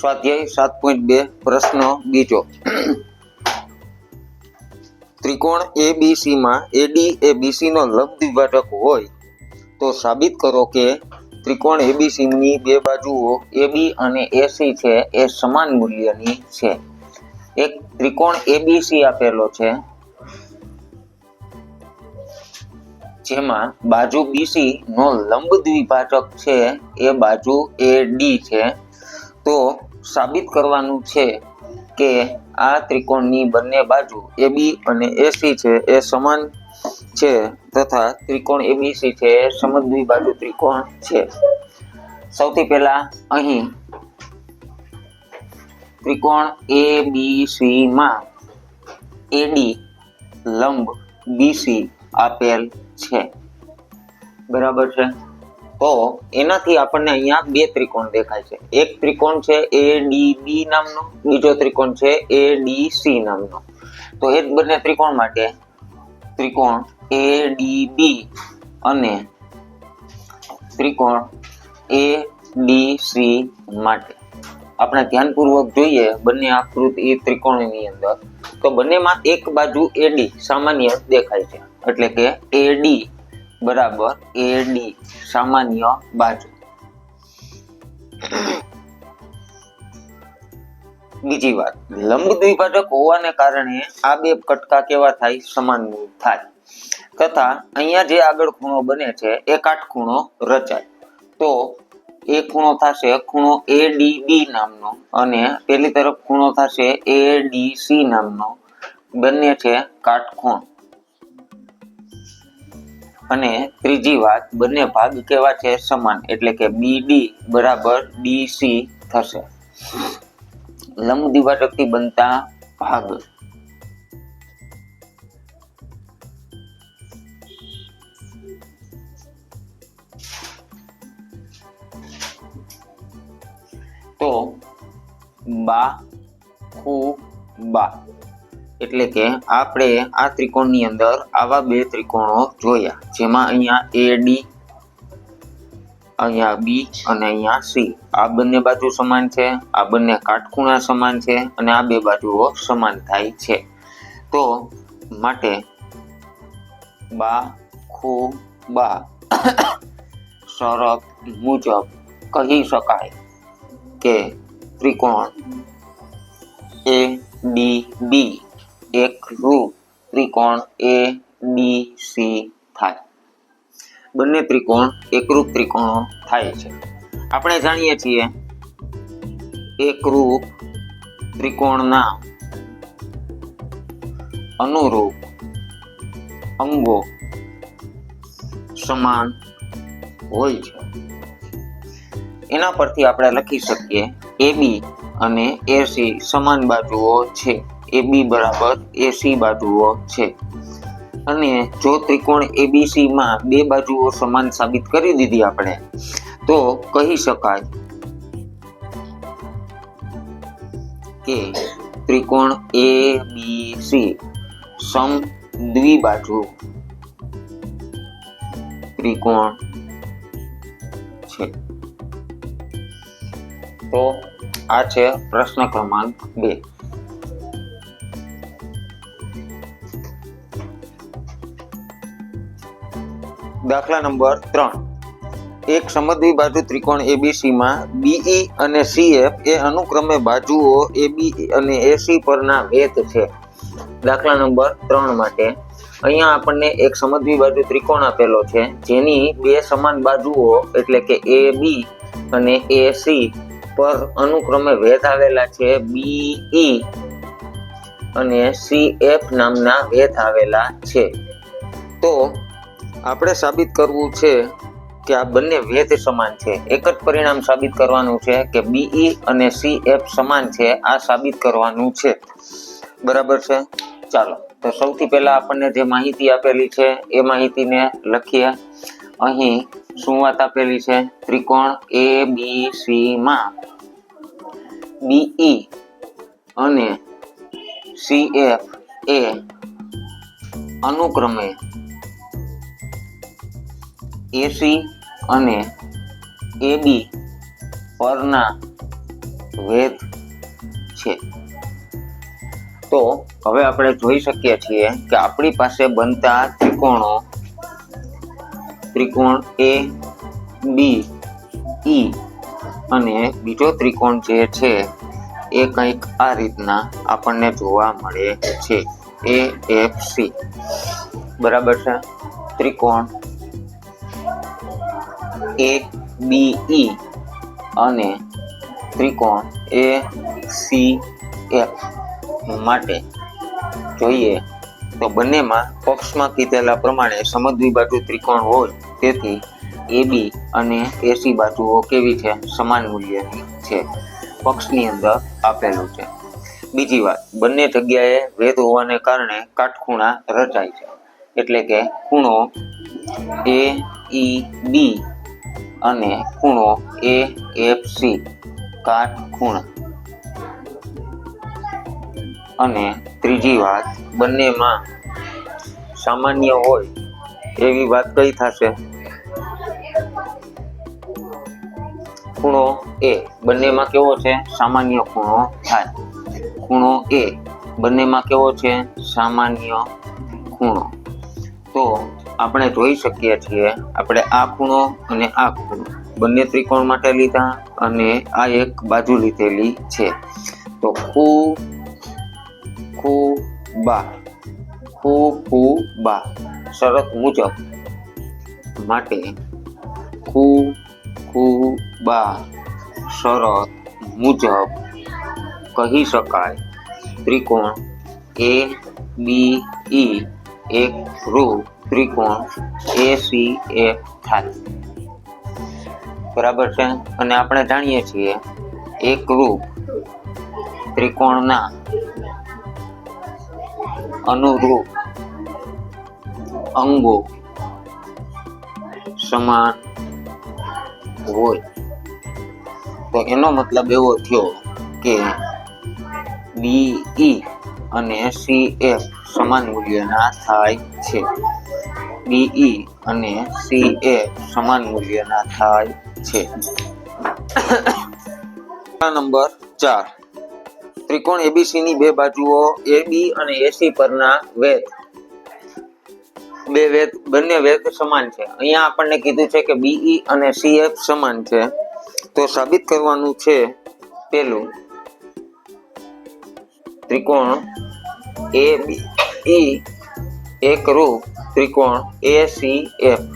સ્વાધ્યાય સાત પોઈન્ટ બે પ્રશ્ન બીજો. ત્રિકોણ એ બી સી માં એડી એ બીસી નો લંબ દ્વિભાજક હોય તો સાબિત કરો કે ત્રિકોણ એબીસી ની બે બાજુઓ એબી અને એસી છે એ સમાન મૂલ્યની છે. એક ત્રિકોણ એબીસી આપેલો છે, જેમાં બાજુ બીસી નો લંબ દ્વિભાજક છે એ બાજુ એડી છે. તો સાબિત કરવાનું છે કે આ ત્રિકોણની બંને બાજુ એબી અને એસી છે, એ સમાન છે તથા ત્રિકોણ એબીસી છે, એ સમદ્વિબાજુ ત્રિકોણ છે. સૌથી પહેલા અહીં ત્રિકોણ એ બી સી માં એડી લંબ બીસી આપેલ છે. બરાબર છે? તો એનાથી આપણને અહીંયા બે ત્રિકોણ દેખાય છે. એક ત્રિકોણ છે એ ડી બી નામનો. બીજો ત્રિકોણ છે એ ડી સી નામનો. તો એ બંને ત્રિકોણ માટે ત્રિકોણ એ ડી બી અને ત્રિકોણ એ ડી સી માટે. આપણે ધ્યાનપૂર્વક જોઈએ બંને આકૃતિ ત્રિકોણની અંદર. તો બંનેમાં એક બાજુ એડી સામાન્ય દેખાય છે. એટલે કે એડી બરાબર એડી સામાન્ય બાજુ. બીજી વાત, લંબ દ્વિભાજક હોવાને કારણે આ બે કટકા કેવા થાય? સમાન થાય. તથા અહીંયા જે આગળ ખૂણો બને છે એ કાટખૂણો રચાય. તો એ ખૂણો થશે ખૂણો એ ડી બી નામનો અને પેલી તરફ ખૂણો થશે એ ડી સી નામનો. બંને છે કાટખૂણ. અને ત્રીજી વાત, બંને ભાગ કેવા છે? સમાન. એટલે કે બી ડી બરાબર ડી સી થશે. લંબ દ્વિભાજકથી બનતા ભાગ. તો બા, ખુ, બા. એટલે કે આપણે આ ત્રિકોણની અંદર આવા બે ત્રિકોણો જોયા, જેમાં અહીંયા એ ડી અહીંયા બી અને અહીંયા સી આ બંને બાજુ સમાન છે, આ બંને કાટખૂણા સમાન છે અને આ બે બાજુઓ સમાન થાય છે. તો માટે બા, ખુ, બા શરત મુજબ કહી શકાય કે ત્રિકોણ એ ડી બી એક રૂપ ત્રિકોણ એ બી સી થાય. બંને ત્રિકોણ એકરૂપ ત્રિકોણો થાય છે. આપણે જાણીએ છીએ એકરૂપ ત્રિકોણના અનુરૂપ અંગો સમાન હોય છે. એના પરથી આપણે લખી શકીએ એ બી અને એસી સમાન બાજુઓ છે. એ બી બરાબર એસી બાજુઓ છે. અને જો ત્રિકોણ એબીસી માં બે બાજુઓ સમાન સાબિત કરી દીધી આપણે, તો કહી શકાય કે ત્રિકોણ એ બી સી સમ દ્વિબાજુ ત્રિકોણ છે. તો આ છે પ્રશ્ન ક્રમાંક બે. દાખલા નંબર ત્રણ. એક સમદ્વિબાજુ ત્રિકોણ એબીસીમાં બીઈ અને સીએફ એ અનુક્રમે બાજુઓ એબી અને એસી પરના વેત છે. દાખલા નંબર ત્રણ માટે અહીંયા આપણને એક સમદ્વિબાજુ ત્રિકોણ આપેલો છે, જેની બે સમાન બાજુઓ એટલે કે એ બી અને એ સી પર અનુક્રમે વેધ આવેલા છે. બીઈ અને સી એફ નામના વેધ આવેલા છે. તો આપણે સાબિત કરવું છે કે આ બંને વેધ સમાન છે. એક જ પરિણામ સાબિત કરવાનું છે કે બીઈ અને સી એફ સમાન છે. આ સાબિત કરવાનું છે. બરાબર છે? ચાલો. તો સૌથી પહેલા આપણને જે માહિતી આપેલી છે, એ માહિતીને લખીએ. અહીં શું વાત આપેલી છે? ત્રિકોણ એ બી સી માં બીઈ અને સી એફ એ અનુક્રમે એસી અને એબી પરના વેધ છે. તો હવે આપણે જોઈ શકીએ છીએ કે આપણી પાસે બનતા ત્રિકોણો ત્રિકોણ એ બી ઈ અને બીજો ત્રિકોણ જે છે એ કંઈક આ રીતના આપણને જોવા મળે છે. એ એફ સી બરાબર છે? ત્રિકોણ એ બી, ઈ. અને ત્રિકોણ એ, સી, એફ માટે. જોઈએ તો બંનેમાં પક્ષમાં કીધેલા પ્રમાણે સમદ્વિબાજુ ત્રિકોણ હોય, તેથી એ બી અને એસી બાજુઓ કેવી છે? સમાન મૂલ્યની છે. પક્ષની અંદર આપેલું છે. બીજી વાત, બંને જગ્યાએ વેદ હોવાને કારણે કાટખૂણા રચાય છે. એટલે કે ખૂણો એ, ઈ, બી અને ખૂણો એ એફ સી કાટખૂણ. અને ત્રીજી વાત, બંનેમાં સામાન્ય હોય એવી વાત કઈ થશે? ખૂણો એ બંનેમાં કેવો છે? સામાન્ય ખૂણો થાય. ખૂણો એ બંનેમાં કેવો છે? સામાન્ય ખૂણો. તો આપણે જોઈ શકીએ છીએ. આપણે આ ખૂણો અને આ ખૂણો બંને ત્રિકોણ માટે લીધા અને આ એક બાજુ લીધેલી છે. તો ખૂ ખૂ, બા. ખૂ ખૂ, બા. શરત મુજબ માટે ખૂ ખૂ, બા શરત મુજબ કહી શકાય. ત્રિકોણ એ બી ઈ એક રૂપ ત્રિકોણ એ સી એફ થાય. બરાબર છે? અને આપણે જાણીએ છીએ એક રૂપ ત્રિકોણના અનુરૂપ અંગો સમાન હોય. તો એનો મતલબ એવો થયો કે બી ઈ અને સી એફ સમાન મૂલ્યના થાય છે. બી ઈ અને સી એ સમાન મૂલ્યના થાય છે. નંબર ચાર. ત્રિકોણ એબીસી ની બે બાજુઓ એબી અને એસી પરના વેધ બે વેધ બંને વેધ સમાન છે. અહીંયા આપણને કીધું છે કે બીઈ અને સીએફ સમાન છે. તો સાબિત કરવાનું છે પેલું ત્રિકોણ એ બી ઈ એક રૂપ ત્રિકોણ એ સી એફ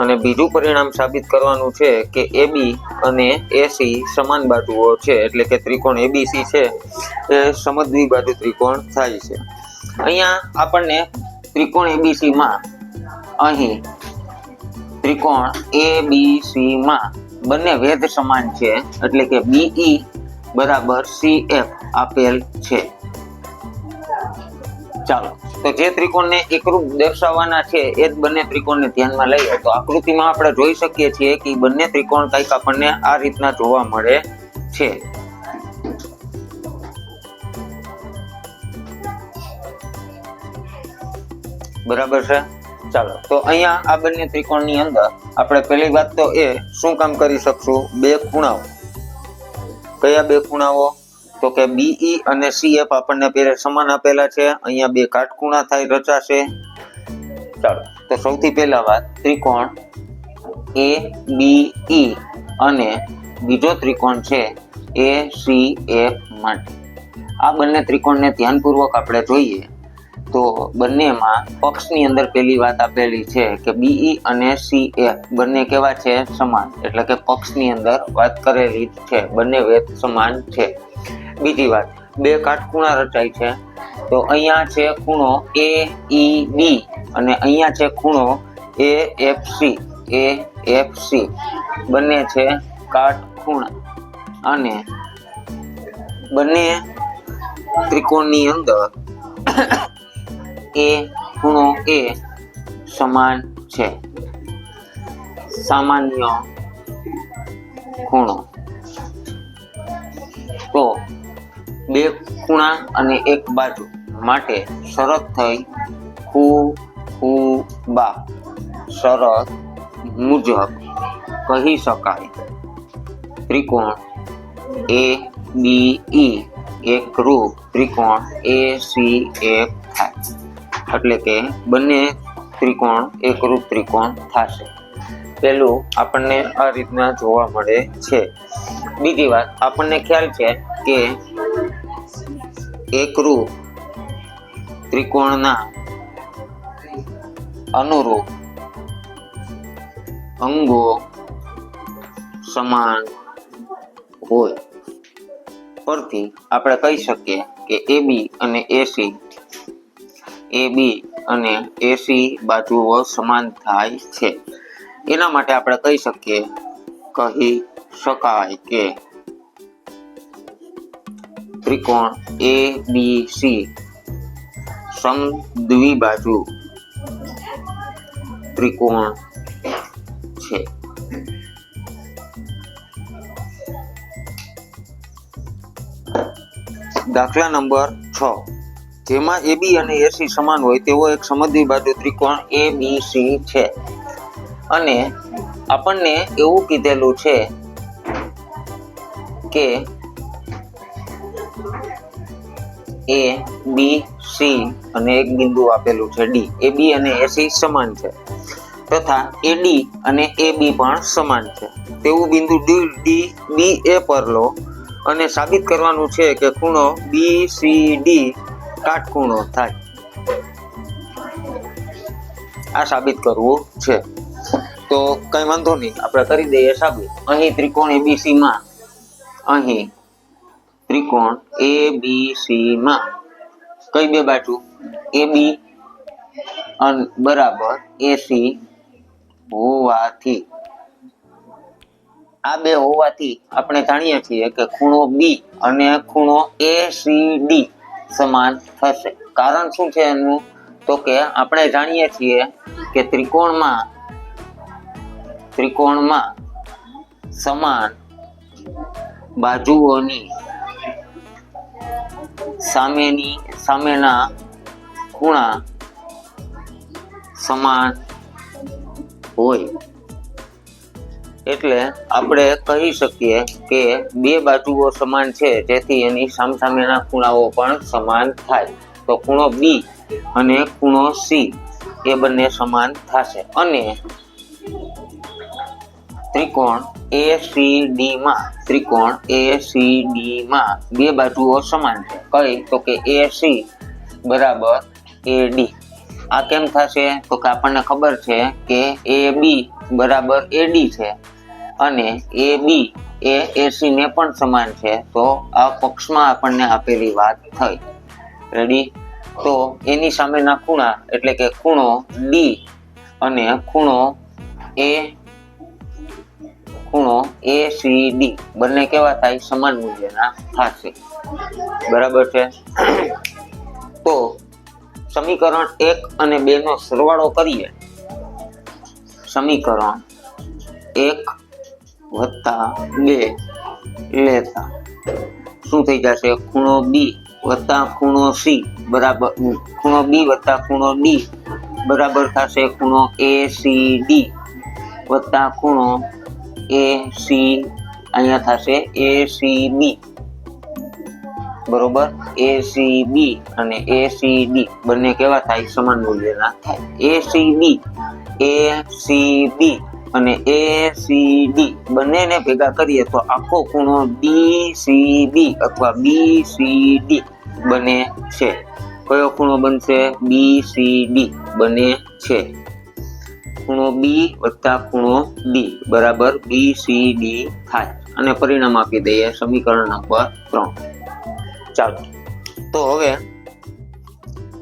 અને બીજું પરિણામ સાબિત કરવાનું છે કે એ બી અને એસી સમાન બાજુઓ છે. એટલે કે ત્રિકોણ એબીસી છે. એ સમદ્વિબાજુ ત્રિકોણ થાય છે. અહીંયા આપણને ત્રિકોણ એ બી સીમાં અહીં ત્રિકોણ એ બી સીમાં બંને વેધ સમાન છે. એટલે કે બીઈ બરાબર સી એફ આપેલ છે. ચાલો. તો જે ત્રિકોણને એકરૂપ દર્શાવવાના છે, એ જ બંને ત્રિકોણને ધ્યાનમાં લઈએ. તો આકૃતિમાં આપણે જોઈ શકીએ છીએ કે બંને ત્રિકોણ કંઈક આપણને આ રીતના જોવા મળે છે. બરાબર છે? ચાલો. તો અહીંયા આ બંને ત્રિકોણની અંદર આપણે પહેલી વાત તો એ શું કામ કરી શકશું? બે ખૂણાઓ. કયા બે ખૂણાઓ? તો કે બીઈ અને સીએફ આપણને પહેલા સમાન આપેલા છે. અહીંયા બે કાટખૂણા થાય, રચાશે. ચાલો, તો સૌથી પહેલા વાત ત્રિકોણ એ બી ઈ અને બીજો ત્રિકોણ છે એ સી એફ માટે. આ બંને ત્રિકોણને ધ્યાનપૂર્વક આપણે જોઈએ તો બંનેમાં પક્ષની અંદર પહેલી વાત આપેલી છે કે બીઈ અને સી એફ બંને કેવા છે? સમાન. એટલે કે પક્ષની અંદર વાત કરેલી છે. બંને વેદ સમાન છે. બીજી વાત, બે કાટખૂણા રચાય છે. તો અહીંયા છે ખૂણો એ ઈ બી અને અહીંયા છે ખૂણો A F C A F C બંને છે કાટખૂણા. અને બંને ત્રિકોણની અંદર એ ખૂણો એ સમાન છે. સામાન્ય ખૂણો. તો બે ખૂણા અને એક બાજુ માટે શરત થઈ ખુ ખુ, બા. શરત મુજબ કહી શકાય. ત્રિકોણ એ, બી, ઈ. એક રૂપ, ત્રિકોણ એ, સી એફ થાય. એટલે કે બંને ત્રિકોણ એકરૂપ ત્રિકોણ થશે. પેલું આપણને આ રીતના જોવા મળે છે. બીજી વાત આપણને ખ્યાલ છે કે એકરૂપ ત્રિકોણના અનુરૂપ અંગો સમાન હોય. પરથી આપણે કહી શકીએ કે એ બી અને એસી એ બી અને એસી બાજુઓ સમાન થાય છે. એના માટે આપણે કહી શકીએ કહી શકાય કે ત્રિકોણ એ બી સી સમદ્વિબાજુ ત્રિકોણ છે. દાખલા નંબર છ. જેમાં એબી અને એસી સમાન હોય તેવો એક સમદ્વિબાજુ ત્રિકોણ એ બી સી છે. અને આપણને એવું કીધેલું છે કે એ, બી, સી અને એક બિંદુ આપેલું છે ડી. એ, બી અને એસી સમાન છે. તથા એડી અને એ, બી પણ સમાન છે. તેવું બિંદુ ડી ડી, બી, એ પર લો અને સાબિત કરવાનું છે કે ખૂણો બી, સી, ડી કાટખૂણો થાય. આ સાબિત કરવું છે. તો કઈ વાંધો નહીં, આપણે કરી દઈએ સાબિત. અહીં ત્રિકોણ એબીસી માં. અહીં ત્રિકોણ એ બી સી માં. કઈ બે બાજુ? એ બી બરાબર એસી હોવાથી. આ બે હોવાથી આપણે જાણીએ છીએ કે ખૂણો બી અને ખૂણો એ સી ડી સમાન થશે. કારણ શું છે એનું? તો કે આપણે જાણીએ છીએ કે ત્રિકોણમાં ત્રિકોણમાં સમાન બાજુઓની સામેની, સામેના ખૂણા સમાન હોય. એટલે આપણે કહી શકીએ કે બે બાજુઓ સમાન છે, જેથી એની સામસામેના ખૂણાઓ પણ સમાન થાય. તો ખૂણો બી અને ખૂણો સી, એ બંને સમાન થશે. અને ત્રિકોણ એ સી ડી માં. ત્રિકોણ એ સી ડી માં. બે બાજુઓ સમાન છે. કઈ? તો કે એ સી બરાબર એ ડી આ કેમ થશે? તો કે આપણને ખબર છે કે એ બી બરાબર એ ડી છે. અને એ બી એ એસી ને પણ સમાન છે. તો આ પક્ષમાં આપણને આપેલી વાત થઈ. રેડી તો એની સામેના ખૂણા એટલે કે ખૂણો ડી અને ખૂણો એ ખૂણો એ સી ડી બંને કેવા થાય? સમાન મૂલ્યના થશે. બરાબર છે? તો સમીકરણ એક અને બે નો સરવાળો કરીએ. સમીકરણ એક વત્તા બે લેતા. શું થઈ જશે? ખૂણો બી વત્તા ખૂણો સી બરાબર. ખૂણો બી વત્તા ખૂણો ડી બરાબર થશે ખૂણો એ સી ડી વત્તા ખૂણો એ સી અહીંયા થશે એ સી બી બરોબર? એ સી બી અને એ સી ડી બંને કેવા થાય? સમાન મૂલ્યના થાય. A C B A C B અને એ સી ડી બંનેને ભેગા કરીએ તો આખો ખૂણો ડી સી બી અથવા બી સી ડી બને છે. કયો ખૂણો બનશે? બી સી ડી બને છે. ખૂણો બી વત્તા ખૂણો ડી બરાબર બી સી ડી થાય. અને પરિણામ આપી દઈએ સમીકરણ નંબર ત્રણ. ચાલો. તો હવે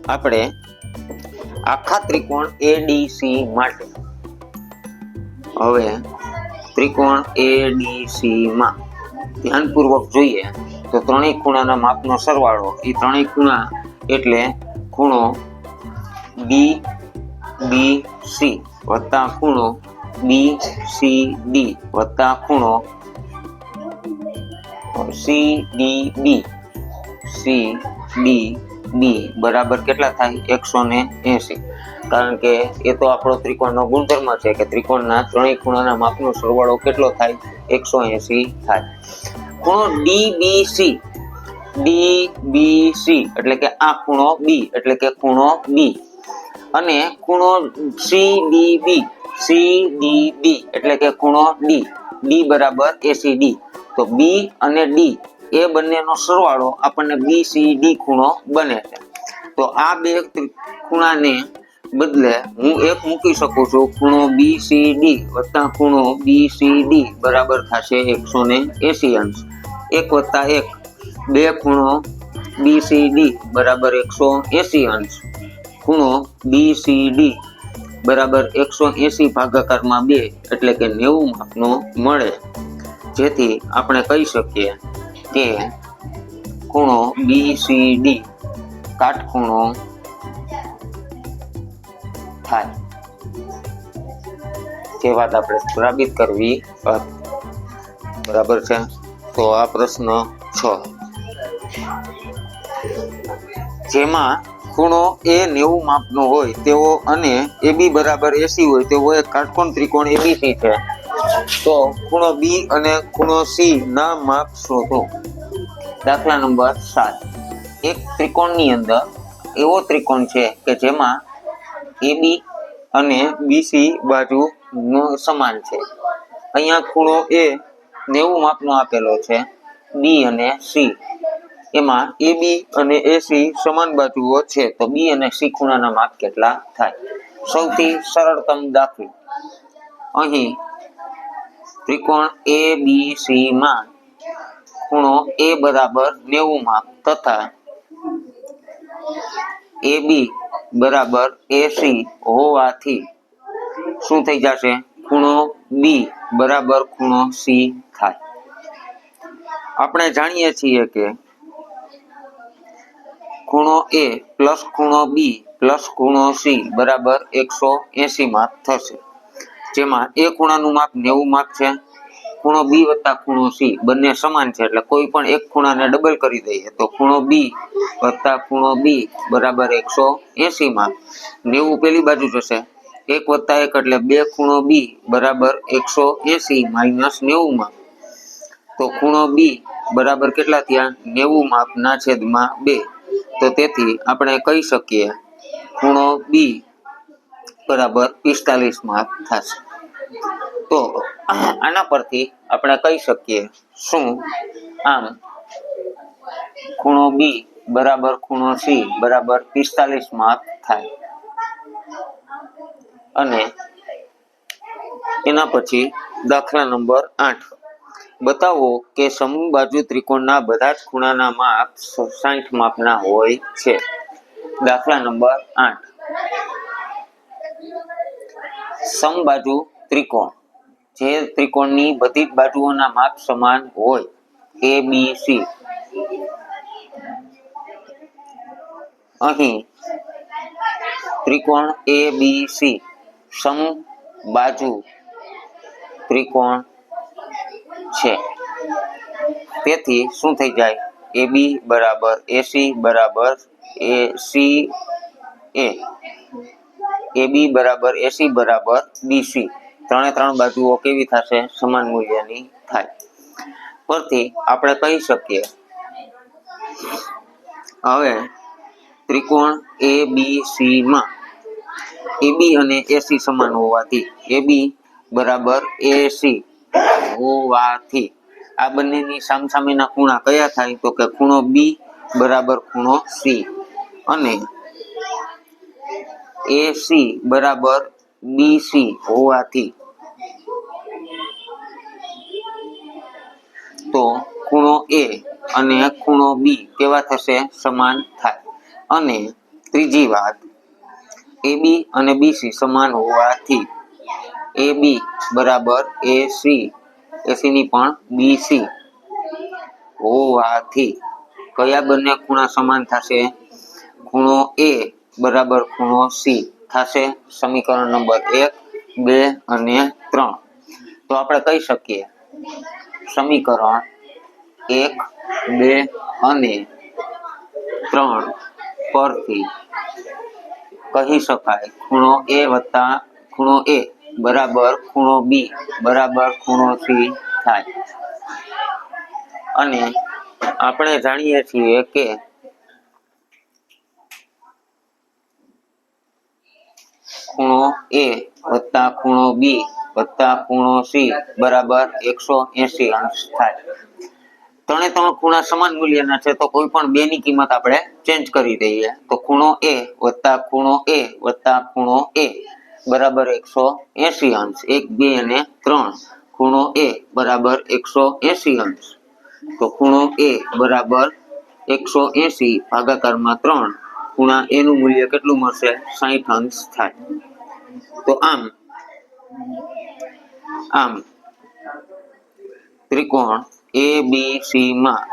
આપણે આખા ત્રિકોણ એડીસી માટે. હવે ત્રિકોણ એડીસી માં ધ્યાનપૂર્વક જોઈએ તો ત્રણેય ખૂણાના માપનો સરવાળો, એ ત્રણેય ખૂણા એટલે ખૂણો બી બી સી વત્તા ખૂણો બી સી ડી વત્તા ખૂણો C D B C D B બરાબર કેટલા થાય? એકસો ને એસી કારણ કે એ તો આપણો ત્રિકોણનો ગુણધર્મ છે કે ત્રિકોણના ત્રણેય ખૂણાના માપનો સરવાળો કેટલો થાય? એકસો એસી થાય. ખૂણો D B C D B C એટલે કે આ ખૂણો બી એટલે કે ખૂણો બી અને ખૂણો સીડીબી સીડીબી એટલે કે ખૂણો ડી ડી બરાબર એસીડી તો બી અને ડી એ બંનેનો સરવાળો આપણને બી સી ડી ખૂણો બને છે. તો આ બે ખૂણાને બદલે હું એક મૂકી શકું છું. ખૂણો બી સી ડી વત્તા ખૂણો બી સી ડી બરાબર થશે એકસો ને એસી અંશ. એક વત્તા એક. બે ખૂણો બી સી ડી બરાબર એકસો એસી અંશ. ખૂણો બી સી ડી બરાબર એકસો એસી ભાગાકારમાં બે એટલે કે નેવું માપનો મળે. જેથી આપણે કહી શકીએ કે ખૂણો બી સી ડી કાટખૂણો થાય. તે વાત આપણે સાબિત કરવી બરાબર છે? તો આ પ્રશ્ન છ. જેમાં ખૂણો એ નેવું માપનો હોય તેવો અને એ બી બરાબર એસી હોય તેવો એક કાટકોણ ત્રિકોણ એબીસી છે. તો ખૂણો બી અને ખૂણો સી ના માપ શોધો. દાખલા નંબર સાત. એક ત્રિકોણની અંદર એવો ત્રિકોણ છે કે જેમાં એબી અને બીસી બાજુ સમાન છે. અહીંયા ખૂણો એ નેવું માપનો આપેલો છે બી અને સી એમાં એ, બી અને એસી સમાન બાજુઓ છે. તો બી અને સી ખૂણાના માપ કેટલા થાય? સૌથી સરળતમ દાખલો. અહીં ત્રિકોણ એ, બી, સી માં ખૂણો એ બરાબર નેવું માપ તથા એ, બી બરાબર એસી હોવાથી શું થઈ જશે? ખૂણો બી બરાબર ખૂણો સી થાય. આપણે જાણીએ છીએ કે ખૂણો એ પ્લસ ખૂણો બી પ્લસ ખૂણો સી બરાબર એકસો એસી માપ થશે. જેમાં એ ખૂણાનું માપ નેવું માપ છે. ખૂણો બી વત્તા ખૂણો સી બંને સમાન છે એટલે કોઈ પણ એક ખૂણાને ડબલ કરી દઈએ તો ખૂણો બી વત્તા ખૂણો બી બરાબર એકસો એસી માપ નેવું પેલી બાજુ જશે. એક વત્તા એક એટલે બે ખૂણો બી બરાબર એકસો એસી માઇનસ નેવું માપ તો ખૂણો બી બરાબર કેટલા થયા? નેવું માપ ના છેદમાં બે. તો તેથી આપણે કહી શકીએ, ખૂણો બી બરાબર પિસ્તાલીસ માપ થશે. તો આના પરથી આપણે કહી શકીએ, શું? આમ, ખૂણો બી બરાબર ખૂણો સી બરાબર પિસ્તાલીસ માપ થાય. અને એના પછી દાખલા નંબર આઠ. બતાવો કે સમૂહ બાજુ ત્રિકોણના બધા જ ખૂણાના માપ સાઠ માપના હોય છે. દાખલા નંબર આઠ. સમબાજુ ત્રિકોણ. જે ત્રિકોણની બધી જ બાજુઓના માપ સમાન હોય. એ બી સી અહીં ત્રિકોણ એ બી સી સમ બાજુ ત્રિકોણ છે. તેથી શું થઈ જાય? એ બી બરાબર એસી બરાબર એ સી એ. એ બી બરાબર એસી બરાબર બીસી ત્રણે ત્રણ બાજુઓ કેવી થશે? સમાન મૂલ્યની થાય. પરથી આપણે કહી શકીએ. હવે ત્રિકોણ એ બી સી માં. એ બી અને એસી સમાન હોવાથી એ બી બરાબર એસી હોવાથી આ બંનેની સામસામેના ખૂણા કયા થાય તો કે ખૂણો બી બરાબર ખૂણો સી અને એસી બરાબર બીસી હોવાથી તો ખૂણો એ અને ખૂણો બી કેવા થશે? સમાન થાય. અને ત્રીજી વાત એ બી અને બીસી સમાન હોવાથી એ બી બરાબર એસી એસી ની પણ બીસી હોવાથી કયા બંને ખૂણા સમાન થશે? ખૂણો એ બરાબર ખૂણો સી થશે. સમીકરણ નંબર એક, બે અને ત્રણ. તો આપણે કહી શકીએ, સમીકરણ એક, બે અને ત્રણ પરથી કહી શકાય. ખૂણો એ વત્તા ખૂણો એ. બરાબર ખૂણો બી બરાબર ખૂણો સી થાય. અને આપણે જાણીએ છીએ કે ખૂણો એ વત્તા ખૂણો બી વત્તા ખૂણો સી બરાબર એકસો એસી અંશ થાય. ત્રણે ત્રણ ખૂણા સમાન મૂલ્યના છે તો કોઈ પણ બે ની કિંમત આપણે ચેન્જ કરી દઈએ. તો ખૂણો એ વત્તા ખૂણો એ વત્તા ખૂણો એ બરાબર એકસો એસી અંશ. એક, બે અને ત્રણ. ખૂણો એ બરાબર એકસો એસી અંશ. તો ખૂણો એ બરાબર એકસો એસી ભાગાકારમાં ત્રણ. ખૂણા એ નું મૂલ્ય કેટલું મળશે? સાહીઠ અંશ થાય. તો આમ આમ, ત્રિકોણ એ, બી, સી માં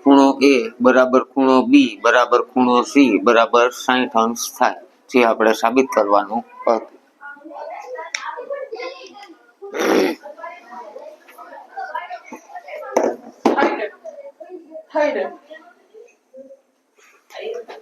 ખૂણો એ બરાબર ખૂણો બી બરાબર ખૂણો સી બરાબર સાહીઠ અંશ થાય. જે આપણે સાબિત કરવાનું હતું. થઈ